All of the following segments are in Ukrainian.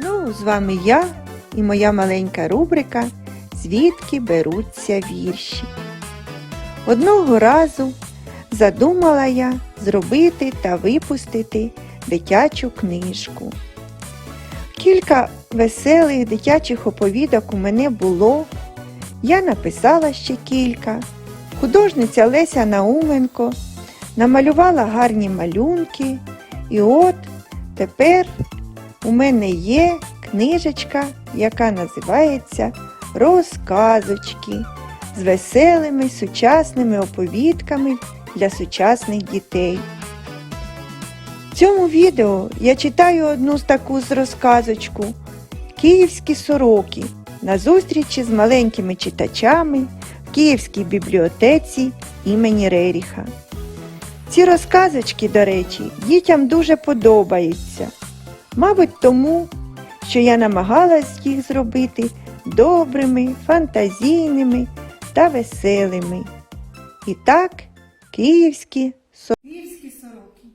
Знову з вами я і моя маленька рубрика Звідки беруться вірші. Одного разу задумала я зробити та випустити дитячу книжку. Кілька веселих дитячих оповідок у мене було. Я написала ще кілька. Художниця Леся Науменко намалювала гарні малюнки. І от тепер у мене є книжечка, яка називається Розказочки з веселими сучасними оповідками для сучасних дітей. В цьому відео я читаю одну з таку з розказочку Київські сороки на зустрічі з маленькими читачами в Київській бібліотеці імені Реріха. Ці розказочки, до речі, дітям дуже подобаються. Мабуть, тому, що я намагалась їх зробити добрими, фантазійними та веселими. І так, київські Київські сороки.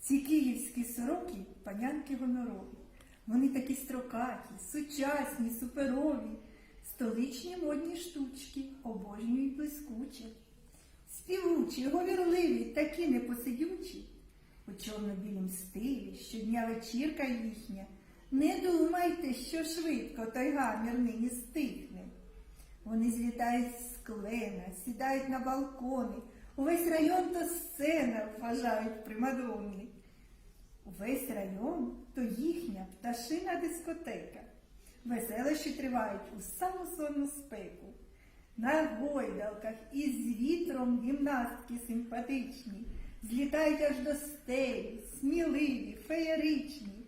Ці київські сороки панянки гонорові. Вони такі строкаті, сучасні, суперові, столичні модні штучки, обожнюють блискуче. Співучі, говірливі, такі непосидючі. У чорно-білім стилі щодня вечірка їхня. Не думайте, що швидко той гамір нині стихне. Вони злітають з клена, сідають на балкони. Увесь район то сцена, вважають примадонни. Увесь район то їхня пташина дискотека. Веселощі тривають у саму сонну спеку. На гойдалках із вітром гімнастки симпатичні, злітають аж до стелі, сміливі, феєричні,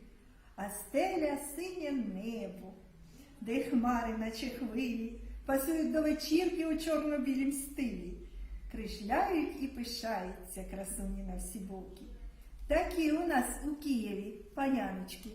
а стеля синє небо, де хмари, наче хвилі, пасують до вечірки у чорно-білім стилі, кришляють і пишаються красуні на всі боки. Такі у нас у Києві, паняночки,